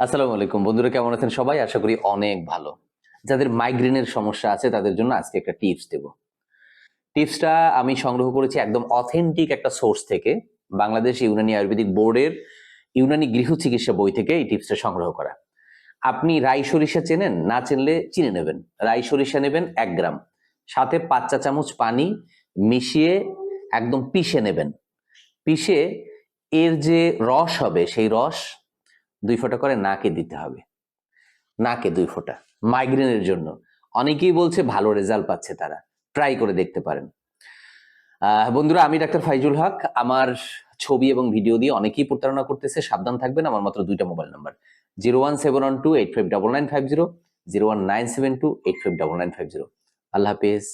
আসসালামু আলাইকুম। বন্ধুরা, কেমন আছেন সবাই? আশা করি অনেক ভালো। যাদের মাইগ্রেনের সমস্যা আছে, তাদের জন্য আজকে একটা টিপস দেব। টিপসটা আমি সংগ্রহ করেছি একদম অথেন্টিক একটা সোর্স থেকে, বাংলাদেশ ইউনানি আয়ুর্বেদিক বোর্ডের ইউনানি গৃহ চিকিৎসা বই থেকে এই টিপসটা সংগ্রহ করা। আপনি রাই সরিষা চেনেন? না চিনলে চিনে নেবেন। রাই সরিষা নেবেন এক গ্রাম। সাথে পাঁচ চা চামচ পানি মিশিয়ে একদম পিষে নেবেন। পিষে এর যে রস হবে, সেই রস দুই ফোঁটা করে নাকে দিতে হবে। নাকে দুই ফোঁটা। মাইগ্রেনের জন্য। অনেকেই বলছে ভালো রেজাল্ট পাচ্ছে তারা। ট্রাই করে দেখতে পারেন। বন্ধুরা, আমি ডাক্তার ফাইজুল হক। আমার ছবি এবং ভিডিও দিয়ে অনেকেই প্রতারণা করতেছে। সাবধান থাকবেন। আমার মাত্র দুইটা mobile number. Zero one seven one two eight five double nine five zero. Zero one nine seven two eight five double nine five zero. আল্লাহ হাফেজ।